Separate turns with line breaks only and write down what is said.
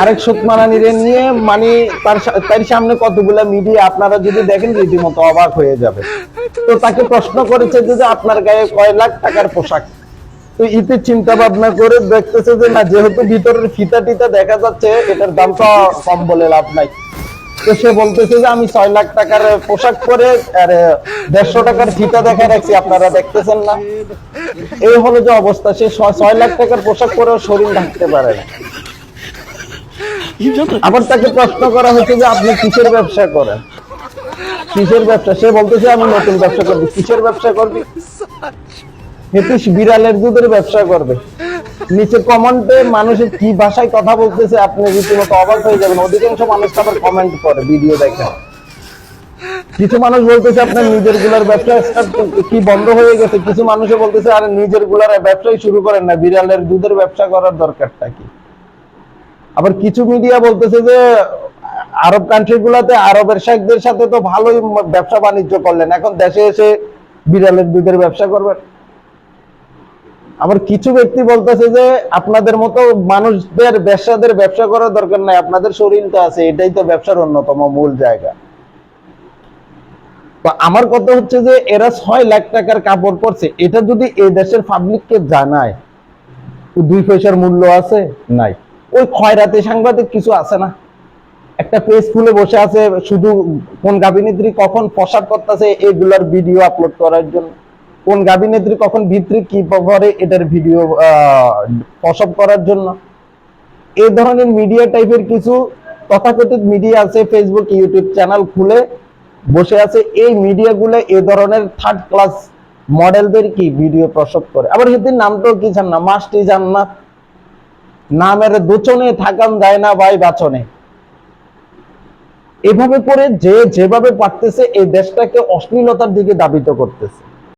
আরেক সুতমারানিরে নিয়ে মানে তার তার সামনে কতগুলা মিডিয়া আপনারা যদি দেখেন রীতিমতো অবাক হয়ে যাবে। তো তাকে প্রশ্ন করেছে যে যে আপনার গায়ে কয় লাখ টাকার পোশাক? তো ইতে চিন্তা ভাবনা করে দেখতেছে যে না যেহেতু ভিতরের ফিতা টিতা দেখা যাচ্ছে এটার দাম তো কম বলে লাভ নাই। বলতেছে যে আমি ছয় লাখ টাকার পোশাক পরে আর দেড়শো টাকার ফিতা দেখা রাখছি, আপনারা দেখতেছেন না। এই হলো যে অবস্থা, সে ছয় লাখ টাকার পোশাক পরেও শরীর ঢাকতে পারে না। আবার তাকে প্রশ্ন করা হচ্ছে যে আপনি কিসের ব্যবসা করেন? কিসের ব্যবসা? সে বলতেছে, আমি নতুন ব্যবসা করবি। কিসের ব্যবসা করবি? নীতিশ বিড়ালের দুধের ব্যবসা করবে। নিচে কমেন্টে মানুষের কি ভাষায় কথা বলতেছে আপনি রীতিমতো অবাক হয়ে যাবেন। অধিকাংশ মানুষ আবার কমেন্ট করে ভিডিও দেখে। কিছু মানুষ বলতেছে আপনার নিজেরগুলার ব্যবসা কি বন্ধ হয়ে গেছে? কিছু মানুষে বলতেছে, আরে নিজেরগুলার ব্যবসাই শুরু করেন না, বিড়ালের দুধের ব্যবসা করার দরকারটা কি? আবার কিছু মিডিয়া বলতেছে যে, আরব কান্ট্রি গুলাতে আরবের শেখদের সাথে তো ভালোই ব্যবসা বাণিজ্য করলেন। এখন দেশে এসে বিড়ালের দুধের ব্যবসা করবেন। আবার কিছু ব্যক্তি বলতেছে যে আপনাদের মতো মানুষদের, ব্যবসাদের ব্যবসা করার দরকার নাই, আপনাদের শরীরটা আছে, এটাই তো ব্যবসার অন্যতম মূল জায়গা। তো আমার কথা হচ্ছে যে এরা ছয় লাখ টাকার কাপড় পরছে, এটা যদি এই দেশের পাবলিককে জানায় দুই পয়সার মূল্য আছে? নাই। ওই খয়রাতে সাংবাদিক কিছু আছে না? একটা পেজ খুলে বসে আছে, শুধু কোন গাভিনেত্রী কখন প্রসাদ করতেছে, এগুলার ভিডিও আপলোড করার জন্য। কোন গাভিনেত্রী কখন ভিতরে, কি পরে এটার ভিডিও প্রসব করার জন্য। এই ধরনের মিডিয়া টাইপের কিছু তথাকথিত মিডিয়া আছে ফেসবুক ইউটিউব চ্যানেল খুলে বসে আছে। এই মিডিয়াগুলো এই ধরনের থার্ড ক্লাস মডেলদের কি ভিডিও প্রসব করে? আবার সেদিন নাম তো কি জান না? মাস্টি জান না? নামের দোচনে থাকান যায় না ভাই বাচনে। এভাবে করে যে যেভাবে পারতেছে, এই দেশটাকে অশ্লীলতার দিকে দাবিত করতেছে।